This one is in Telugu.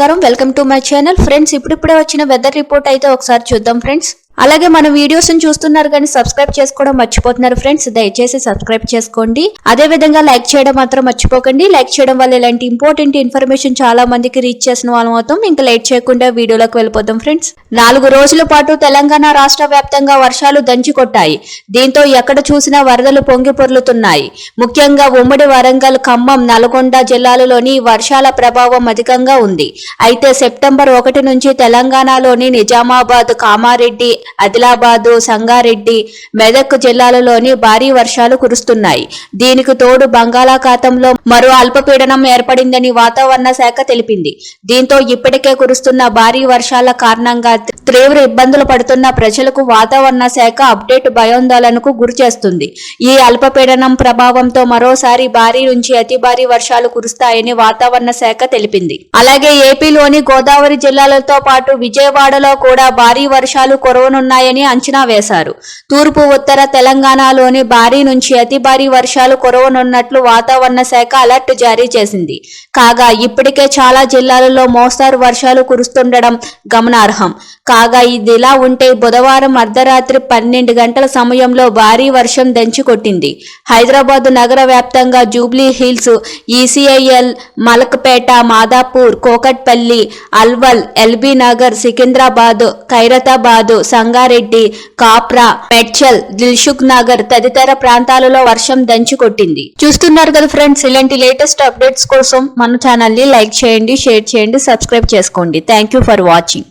నమస్కారం. Welcome to my channel. Friends ఇప్పుడిప్పుడే వచ్చిన వెదర్ రిపోర్ట్ అయితే ఒకసారి చూద్దాం ఫ్రెండ్స్. అలాగే మన వీడియోస్ చూస్తున్నారు కానీ సబ్స్క్రైబ్ చేసుకోవడం మర్చిపోతున్నారు ఫ్రెండ్స్ దయచేసి సబ్స్క్రైబ్ చేసుకోండి. అదే విధంగా లైక్ చేయడం మాత్రం మర్చిపోకండి. లైక్ చేయడం వల్ల ఇలాంటి ఇంపార్టెంట్ ఇన్ఫర్మేషన్ చాలా మందికి రీచ్ చేసిన వాళ్ళం అవుతాం. ఇంకా లేట్ చేయకుండా వీడియోలోకి వెళ్ళిపోతాం ఫ్రెండ్స్ నాలుగు రోజుల పాటు తెలంగాణ రాష్ట్ర వ్యాప్తంగా వర్షాలు దంచి కొట్టాయి. దీంతో ఎక్కడ చూసినా వరదలు పొంగి పొర్లుతున్నాయి. ముఖ్యంగా ఉమ్మడి వరంగల్ ఖమ్మం నల్గొండ జిల్లాలలోని వర్షాల ప్రభావం అధికంగా ఉంది. అయితే సెప్టెంబర్ ఒకటి నుంచి తెలంగాణలోని నిజామాబాద్ కామారెడ్డి ఆదిలాబాదు సంగారెడ్డి మెదక్ జిల్లాలలోని భారీ వర్షాలు కురుస్తున్నాయి. దీనికి తోడు బంగాళాఖాతంలో మరో అల్పపీడనం ఏర్పడిందని వాతావరణ శాఖ తెలిపింది. దీంతో ఇప్పటికే కురుస్తున్న భారీ వర్షాల కారణంగా తీవ్ర ఇబ్బందులు పడుతున్న ప్రజలకు వాతావరణ శాఖ అప్డేట్ భయోందోళనకు గురి చేస్తుంది. ఈ అల్పపీడనం ప్రభావంతో మరోసారి భారీ నుంచి అతి భారీ వర్షాలు కురుస్తాయని వాతావరణ శాఖ తెలిపింది. అలాగే ఏపీలోని గోదావరి జిల్లాలతో పాటు విజయవాడలో కూడా భారీ వర్షాలు కురవనున్నాయని అంచనా వేశారు. తూర్పు ఉత్తర తెలంగాణలోని భారీ నుంచి అతి భారీ వర్షాలు కురవనున్నట్లు వాతావరణ శాఖ అలర్ట్ జారీ చేసింది. కాగా ఇప్పటికే చాలా జిల్లాలలో మోస్తారు వర్షాలు కురుస్తుండడం గమనార్హం. కాగా ఇదిలా ఉంటే బుధవారం అర్ధరాత్రి పన్నెండు గంటల సమయంలో భారీ వర్షం దంచికొట్టింది హైదరాబాద్ నగర వ్యాప్తంగా జూబ్లీ హిల్స్ ఈసీఐఎల్ మలక్పేట మాదాపూర్ కోకట్పల్లి అల్వల్ ఎల్బీ నగర్ సికింద్రాబాద్ ఖైరతాబాద్ సంగారెడ్డి కాప్రా మెడ్చల్ దిల్షుక్ నగర్ తదితర ప్రాంతాలలో వర్షం దంచుకొట్టింది చూస్తున్నారు కదా ఫ్రెండ్స్ ఇలాంటి లేటెస్ట్ అప్డేట్స్ కోసం మన ఛానల్ని లైక్ చేయండి షేర్ చేయండి సబ్స్క్రైబ్ చేసుకోండి. Thank you for watching.